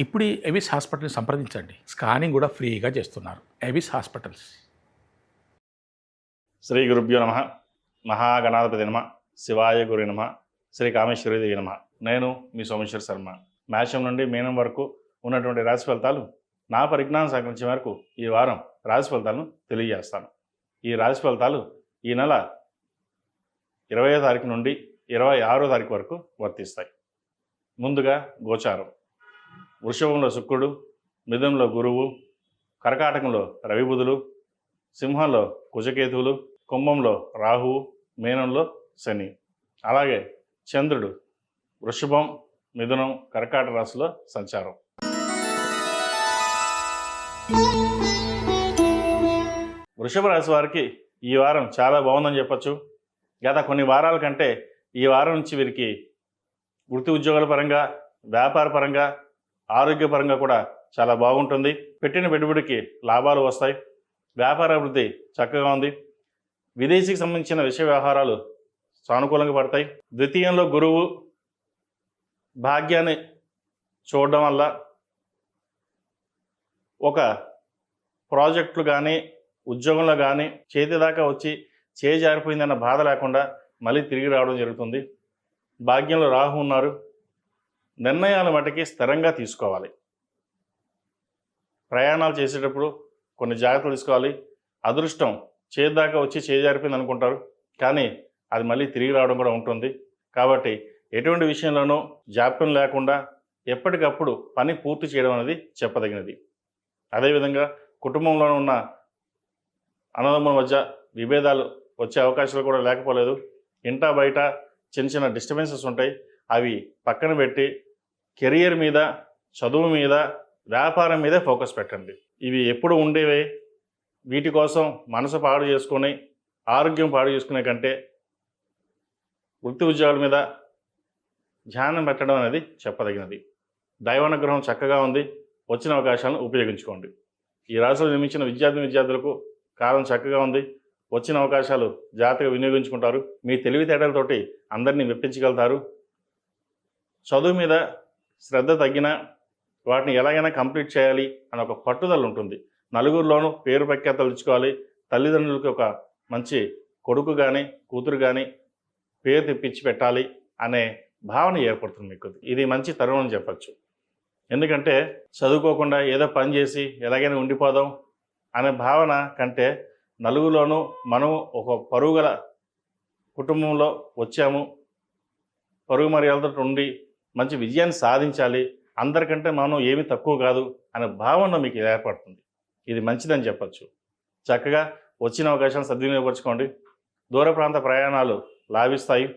ఇప్పుడు ఎవిస్ హాస్పిటల్ని సంప్రదించండి. స్కానింగ్ కూడా ఫ్రీగా చేస్తున్నారు. Avis hospitals. శ్రీ గురుభ్యో నమ. మహాగణాధిపతి నమ. శివాయ గురి నమ. శ్రీ కామేశ్వరీదేవి నమ. నేను మీ సోమేశ్వర శర్మ. మేషం నుండి మీనం వరకు ఉన్నటువంటి రాశి ఫలితాలు నా పరిజ్ఞానం సహకరించే వరకు ఈ వారం రాశి ఫలితాలను తెలియజేస్తాను. ఈ రాశి ఫలితాలు ఈ నెల ఇరవయో తారీఖు నుండి ఇరవై ఆరో తారీఖు వరకు వర్తిస్తాయి. ముందుగా గోచారం. వృషభంలో శుక్రుడు మిథంలో గురువు కర్కాటకంలో రవిబుధులు సింహంలో కుజకేతువులు కుంభంలో రాహువు మీనంలో శని. అలాగే చంద్రుడు వృషభం మిథునం కర్కాట రాశిలో సంచారం. వృషభ రాశి వారికి ఈ వారం చాలా బాగుందని చెప్పొచ్చు. గత కొన్ని వారాల కంటే ఈ వారం నుంచి వీరికి వృత్తి ఉద్యోగాల పరంగా వ్యాపార పరంగా ఆరోగ్యపరంగా కూడా చాలా బాగుంటుంది. పెట్టిన పెట్టుబడికి లాభాలు వస్తాయి. వ్యాపార అభివృద్ధి చక్కగా ఉంది. విదేశీకి సంబంధించిన విషయ వ్యవహారాలు సానుకూలంగా పడతాయి. ద్వితీయంలో గురువు భాగ్యాన్ని చూడడం వల్ల ఒక ప్రాజెక్టులు కానీ ఉద్యోగంలో కానీ చేతి దాకా వచ్చి చేజారిపోయిందన్న బాధ లేకుండా మళ్ళీ తిరిగి రావడం జరుగుతుంది. భాగ్యంలో రాహు ఉన్నారు. నిర్ణయాల మటుకి స్థిరంగా తీసుకోవాలి. ప్రయాణాలు చేసేటప్పుడు కొన్ని జాగ్రత్తలు తీసుకోవాలి. అదృష్టం చేదాకా వచ్చి చేజారిపోయింది అనుకుంటారు. కానీ అది మళ్ళీ తిరిగి రావడం కూడా ఉంటుంది. కాబట్టి ఎటువంటి విషయంలోనూ జాప్యం లేకుండా ఎప్పటికప్పుడు పని పూర్తి చేయడం అనేది చెప్పదగినది. అదేవిధంగా కుటుంబంలో ఉన్న అన్నదమ్ముల మధ్య విభేదాలు వచ్చే అవకాశాలు కూడా లేకపోలేదు. ఇంటా బయట చిన్న చిన్న డిస్టర్బెన్సెస్ ఉంటాయి. అవి పక్కన పెట్టి కెరియర్ మీద చదువు మీద వ్యాపారం మీదే ఫోకస్ పెట్టండి. ఇవి ఎప్పుడు ఉండేవే? వీటి కోసం మనసు పాడు చేసుకొని ఆరోగ్యం పాడు చేసుకునే కంటే వృత్తి ఉద్యోగాల మీద ధ్యానం పెట్టడం అనేది చెప్పదగినది. దైవానుగ్రహం చక్కగా ఉంది. వచ్చిన అవకాశాలను ఉపయోగించుకోండి. ఈ రాశులు నిర్మించిన విద్యార్థి విద్యార్థులకు కాలం చక్కగా ఉంది. వచ్చిన అవకాశాలు జాగ్రత్తగా వినియోగించుకుంటారు. మీ తెలివితేటలతోటి అందరినీ మెప్పించగలుగుతారు. చదువు మీద శ్రద్ధ తగ్గినా వాటిని ఎలాగైనా కంప్లీట్ చేయాలి అని ఒక పట్టుదల ఉంటుంది. నలుగురిలోనూ పేరు ప్రఖ్యాత ఇచ్చుకోవాలి. తల్లిదండ్రులకి ఒక మంచి కొడుకు కానీ కూతురు కానీ పేరు తెప్పించి పెట్టాలి అనే భావన ఏర్పడుతుంది మీకు. ఇది మంచి తరుణం అని చెప్పచ్చు. ఎందుకంటే చదువుకోకుండా ఏదో పని చేసి ఎలాగైనా ఉండిపోదాం అనే భావన కంటే నలుగురిలోనూ మనం ఒక పరుగుల కుటుంబంలో వచ్చాము. పరుగు మర్యాదతో ఉండి మంచి విజయాన్ని సాధించాలి. అందరికంటే మనం ఏమీ తక్కువ కాదు అనే భావన మీకు ఏర్పడుతుంది. ఇది మంచిదని చెప్పచ్చు. చక్కగా వచ్చిన అవకాశాన్ని సద్వినియోగపరచుకోండి. దూర ప్రాంత ప్రయాణాలు లాభిస్తాయి.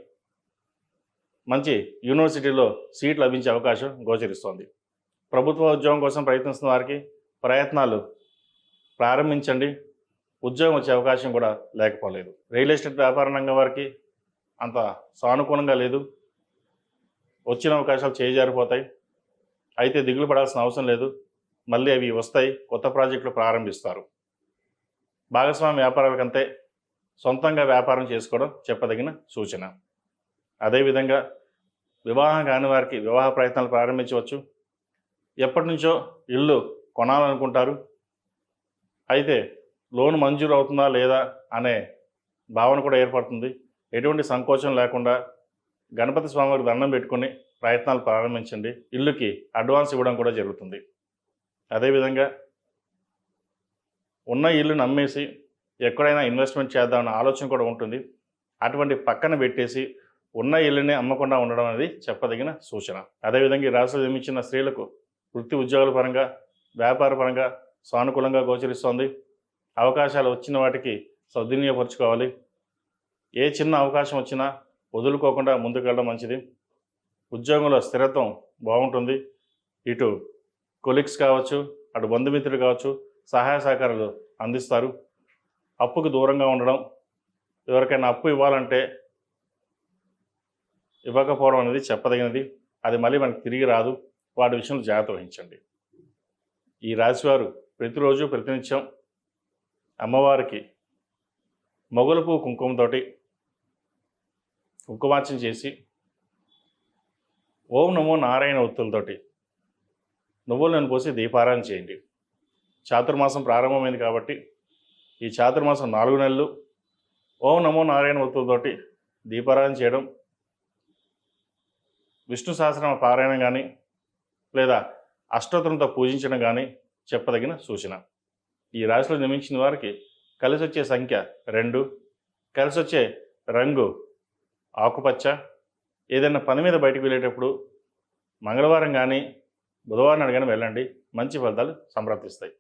మంచి యూనివర్సిటీలో సీట్ లభించే అవకాశం గోచరిస్తోంది. ప్రభుత్వ ఉద్యోగం కోసం ప్రయత్నిస్తున్న వారికి ప్రయత్నాలు ప్రారంభించండి. ఉద్యోగం వచ్చే అవకాశం కూడా లేకపోలేదు. రియల్ ఎస్టేట్ వ్యాపార రంగం వారికి అంత సానుకూలంగా లేదు. వచ్చిన అవకాశాలు చేజారిపోతాయి. అయితే దిగులు పడాల్సిన అవసరం లేదు. మళ్ళీ అవి వస్తాయి. కొత్త ప్రాజెక్టులు ప్రారంభిస్తారు. భాగస్వామి వ్యాపారాలకంతే సొంతంగా వ్యాపారం చేసుకోవడం చెప్పదగిన సూచన. అదేవిధంగా వివాహం కాని వారికి వివాహ ప్రయత్నాలు ప్రారంభించవచ్చు. ఎప్పటి నుంచో ఇల్లు కొనాలనుకుంటారు. అయితే లోన్ మంజూరు అవుతుందా లేదా అనే భావన కూడా ఏర్పడుతుంది. ఎటువంటి సంకోచం లేకుండా గణపతి స్వామివారి దండం పెట్టుకుని ప్రయత్నాలు ప్రారంభించండి. ఇల్లుకి అడ్వాన్స్ ఇవ్వడం కూడా జరుగుతుంది. అదేవిధంగా ఉన్న ఇల్లు అమ్మేసి ఎక్కడైనా ఇన్వెస్ట్మెంట్ చేద్దామన్న ఆలోచన కూడా ఉంటుంది. అటువంటి పక్కన పెట్టేసి ఉన్న ఇల్లునే అమ్మకుండా ఉండడం అనేది చెప్పదగిన సూచన. అదేవిధంగా ఈ రాష్ట్రం నిర్మించిన స్త్రీలకు వృత్తి ఉద్యోగాల పరంగా వ్యాపార పరంగా సానుకూలంగా గోచరిస్తోంది. అవకాశాలు వచ్చిన వాటికి సద్వినియోగపరచుకోవాలి. ఏ చిన్న అవకాశం వచ్చినా వదులుకోకుండా ముందుకెళ్ళడం మంచిది. ఉద్యోగంలో స్థిరత్వం బాగుంటుంది. ఇటు కొలీగ్స్ కావచ్చు అటు బంధుమిత్రులు కావచ్చు సహాయ సహకారాలు అందిస్తారు. అప్పుకు దూరంగా ఉండడం ఎవరికైనా అప్పు ఇవ్వాలంటే ఇవ్వకపోవడం అనేది చెప్పదగినది. అది మళ్ళీ మనకి తిరిగి రాదు. వాటి విషయంలో జాగ్రత్త వహించండి. ఈ రాశివారు ప్రతిరోజు ప్రతినిత్యం అమ్మవారికి మొగలు పువ్వు కుంకుమతోటి కుంకుమార్చన చేసి ఓం నమో నారాయణ ఒత్తులతోటి నువ్వులు నన్ను పోసి దీపారాధన చేయండి. చాతుర్మాసం ప్రారంభమైంది కాబట్టి ఈ చాతుర్మాసం నాలుగు నెలలు ఓం నమో నారాయణ ఒత్తులతోటి దీపారాధన చేయడం విష్ణు సహస్రనామ పారాయణం కానీ లేదా అష్టోత్తరంతో పూజించడం కానీ చెప్పదగిన సూచన. ఈ రాశిలో నిర్మించిన వారికి కలిసి వచ్చే సంఖ్య రెండు కలిసి వచ్చే రంగు ఆకుపచ్చ ఏదైనా పని మీద బయటకు వెళ్ళేటప్పుడు మంగళవారం కానీ బుధవారం నాడు కానీ వెళ్ళండి. మంచి ఫలితాలు సంప్రాప్తిస్తాయి